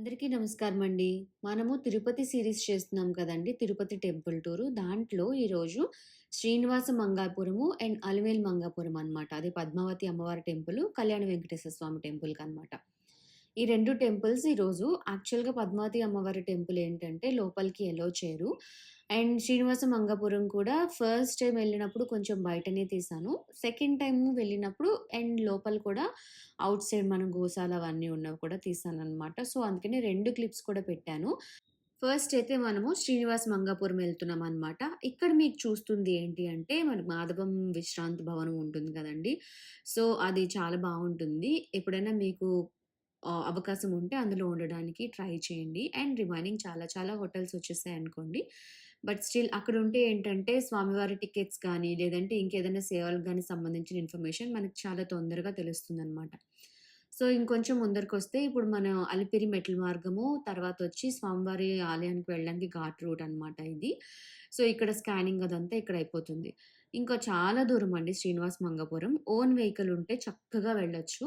అందరికీ నమస్కారం అండి. మనము తిరుపతి సిరీస్ చేస్తున్నాం కదండి తిరుపతి టెంపుల్ టూరు. దాంట్లో ఈరోజు శ్రీనివాస మంగాపురము అండ్ అలివేలు మంగాపురం అనమాట. అది పద్మావతి అమ్మవారి టెంపుల్ కళ్యాణ వెంకటేశ్వర స్వామి టెంపుల్‌కనమాట. ఈ రెండు టెంపుల్స్ ఈరోజు యాక్చువల్‌గా పద్మావతి అమ్మవారి టెంపుల్ ఏంటంటే లోపలికి ఎలో చేయరు. అండ్ శ్రీనివాస మంగాపురం కూడా ఫస్ట్ టైమ్ వెళ్ళినప్పుడు కొంచెం బయటనే తీసాను సెకండ్ టైం వెళ్ళినప్పుడు అండ్ లోపల కూడా అవుట్ సైడ్ మనం గోశాల అవన్నీ ఉన్నవి కూడా తీశాననమాట. సో, అందుకని రెండు క్లిప్స్ కూడా పెట్టాను. ఫస్ట్ అయితే మనము శ్రీనివాస మంగాపురం వెళ్తున్నాం అనమాట ఇక్కడ మీకు చూస్తుంది ఏంటి అంటే మనకు మాధవం విశ్రాంతి భవనం ఉంటుంది కదండీ! సో, అది చాలా బాగుంటుంది ఎప్పుడైనా మీకు అవకాశం ఉంటే అందులో ఉండడానికి ట్రై చేయండి. అండ్ రిమైనింగ్ చాలా చాలా హోటల్స్ వచ్చేసాయనుకోండి. బట్ స్టిల్ అక్కడ ఉంటే ఏంటంటే స్వామివారి టికెట్స్ కానీ, లేదంటే ఇంకేదైనా సేవలకు కానీ సంబంధించిన ఇన్ఫర్మేషన్ మనకు చాలా తొందరగా తెలుస్తుంది అనమాట సో, ఇంకొంచెం ముందరికి వస్తే ఇప్పుడు మన అలిపిరి మెట్ల మార్గము, తర్వాత వచ్చి స్వామివారి ఆలయానికి వెళ్ళడానికి ఘాట్ రూట్ అనమాట ఇది. సో, ఇక్కడ స్కానింగ్ అదంతా ఇక్కడ అయిపోతుంది. ఇంకా చాలా దూరం అండి శ్రీనివాస మంగపురం ఓన్ వెహికల్ ఉంటే చక్కగా వెళ్ళొచ్చు.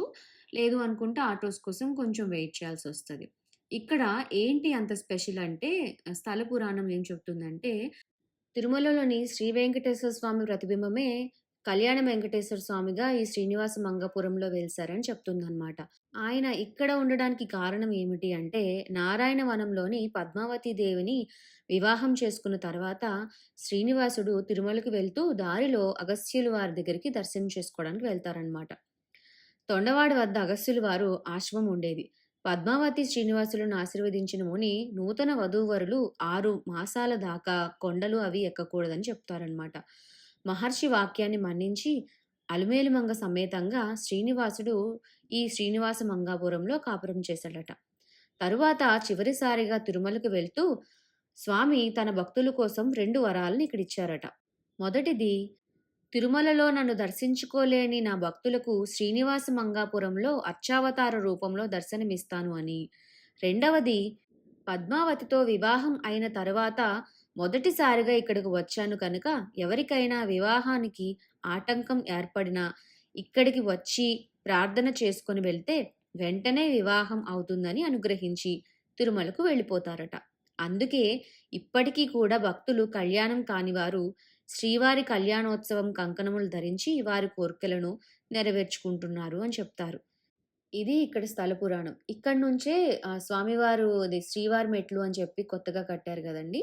లేదు అనుకుంటే ఆటోస్ కోసం కొంచెం వెయిట్ చేయాల్సి వస్తుంది ఇక్కడ ఏంటి అంత స్పెషల్ అంటే స్థల పురాణం ఏం చెప్తుందంటే, తిరుమలలోని శ్రీ వెంకటేశ్వర స్వామి ప్రతిబింబమే కళ్యాణ వెంకటేశ్వర స్వామిగా ఈ శ్రీనివాస మంగపురంలో వెలిసారని చెప్తుందనమాట. ఆయన ఇక్కడ ఉండడానికి కారణం ఏమిటి అంటే, నారాయణ వనంలోని పద్మావతి దేవిని వివాహం చేసుకున్న తర్వాత శ్రీనివాసుడు తిరుమలకు వెళ్తూ దారిలో అగస్త్యులు వారి దగ్గరికి దర్శనం చేసుకోవడానికి వెళ్తారనమాట. తొండవాడ వద్ద అగస్త్యులు వారు ఆశ్రమం ఉండేది. పద్మావతి శ్రీనివాసులను ఆశీర్వదించిన ముని నూతన వధూవరులు ఆరు మాసాల దాకా కొండలు అవి ఎక్కకూడదని చెప్తారనమాట. మహర్షి వాక్యాన్ని మన్నించి అలుమేలుమంగ సమేతంగా శ్రీనివాసుడు ఈ శ్రీనివాస మంగాపురంలో కాపురం చేశాడట. తరువాత చివరిసారిగా తిరుమలకు వెళ్తూ స్వామి తన భక్తుల కోసం రెండు వరాలను ఇక్కడిచ్చారట. మొదటిది తిరుమలలో నన్ను దర్శించుకోలేని నా భక్తులకు శ్రీనివాస మంగాపురంలో అర్చావతార రూపంలో దర్శనమిస్తాను అని. రెండవది పద్మావతితో వివాహం అయిన తరువాత మొదటిసారిగా ఇక్కడికి వచ్చాను కనుక ఎవరికైనా వివాహానికి ఆటంకం ఏర్పడినా ఇక్కడికి వచ్చి ప్రార్థన చేసుకొని వెళ్తే వెంటనే వివాహం అవుతుందని అనుగ్రహించి తిరుమలకు వెళ్ళిపోతారట. అందుకే ఇప్పటికీ కూడా భక్తులు కళ్యాణం కానివారు శ్రీవారి కళ్యాణోత్సవం కంకణములు ధరించి వారి కోరికలను నెరవేర్చుకుంటున్నారు అని చెప్తారు. ఇది ఇక్కడ స్థల పురాణం. ఇక్కడ నుంచే స్వామివారు అది శ్రీవారి మెట్లు అని చెప్పి కొత్తగా కట్టారు కదండి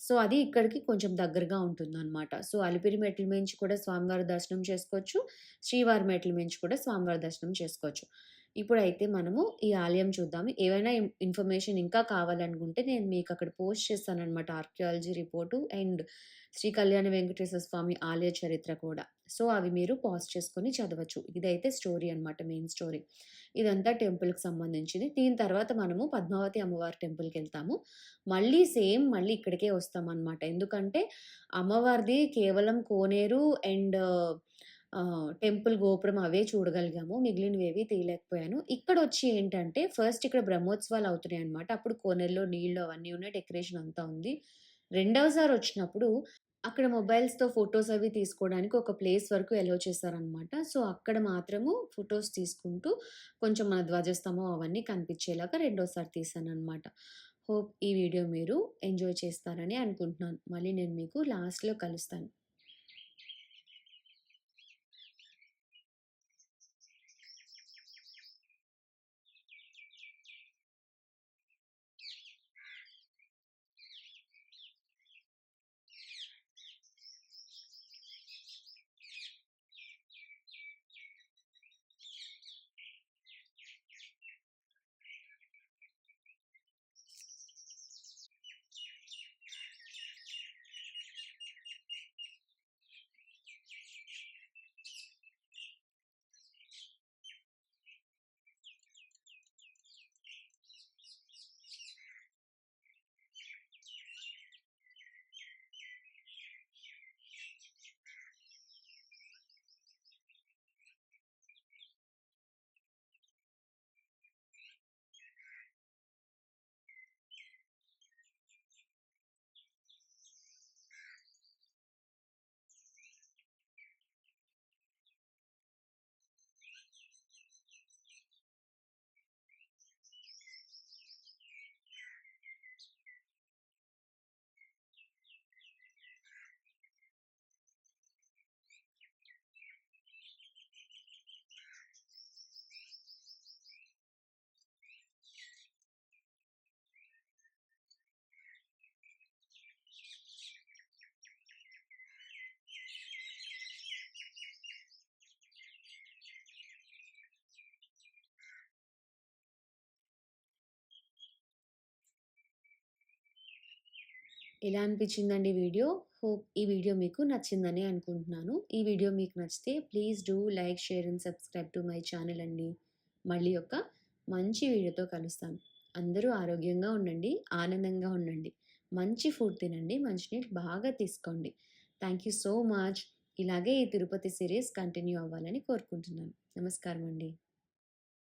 సో, అది ఇక్కడికి కొంచెం దగ్గరగా ఉంటుంది అనమాట సో, అలిపిరి మెట్ల మించి కూడా స్వామివారి దర్శనం చేసుకోవచ్చు. శ్రీవారి మెట్ల మించి కూడా స్వామివారి దర్శనం చేసుకోవచ్చు. ఇప్పుడైతే మనము ఈ ఆలయం చూద్దాము. ఏవైనా ఇన్ఫర్మేషన్ ఇంకా కావాలనుకుంటే నేను మీకు అక్కడ పోస్ట్ చేస్తాననమాట. ఆర్కియాలజీ రిపోర్టు అండ్ శ్రీ కళ్యాణ వెంకటేశ్వర స్వామి ఆలయ చరిత్ర కూడా. సో, అవి మీరు పాజ్ చేసుకొని చదవచ్చు. ఇదైతే స్టోరీ అనమాట. Main story. ఇదంతా టెంపుల్‌కి సంబంధించింది. దీని తర్వాత మనము పద్మావతి అమ్మవారి టెంపుల్కి వెళ్తాము మళ్ళీ సేమ్ మళ్ళీ ఇక్కడికే వస్తామనమాట. ఎందుకంటే అమ్మవారిది కేవలం కోనేరు అండ్ టెంపుల్ గోపురం అవే చూడగలిగాము. మిగిలినవేవి తీయలేకపోయాను. ఇక్కడ వచ్చి ఏంటంటే ఫస్ట్ ఇక్కడ బ్రహ్మోత్సవాలు అవుతున్నాయన్నమాట. అప్పుడు కోనెల్లో నీళ్ళు అవన్నీ ఉన్నాయి. డెకరేషన్ అంతా ఉంది. రెండవసారి వచ్చినప్పుడు అక్కడ మొబైల్స్‌తో ఫొటోస్ అవి తీసుకోవడానికి ఒక ప్లేస్ వరకు ఎలో చేశారనమాట. సో, అక్కడ మాత్రము ఫొటోస్ తీసుకుంటూ కొంచెం మన ధ్వజస్తంభం అవన్నీ కనిపించేలాగా రెండోసారి తీశాననమాట. హోప్ ఈ వీడియో మీరు ఎంజాయ్ చేస్తారని అనుకుంటున్నాను. మళ్ళీ నేను మీకు లాస్ట్‌లో కలుస్తాను. ఎలా అనిపించిందండి వీడియో? హోప్ ఈ వీడియో మీకు నచ్చిందని అనుకుంటున్నాను. ఈ వీడియో మీకు నచ్చితే please do like, share and subscribe to my channel అండి. మళ్ళీ ఒక మంచి వీడియోతో కలుస్తాను. అందరూ ఆరోగ్యంగా ఉండండి. ఆనందంగా ఉండండి. మంచి ఫుడ్ తినండి. మంచినీళ్ళు బాగా తీసుకోండి. Thank you so much. ఇలాగే ఈ తిరుపతి సిరీస్ కంటిన్యూ అవ్వాలని కోరుకుంటున్నాను. నమస్కారం అండి.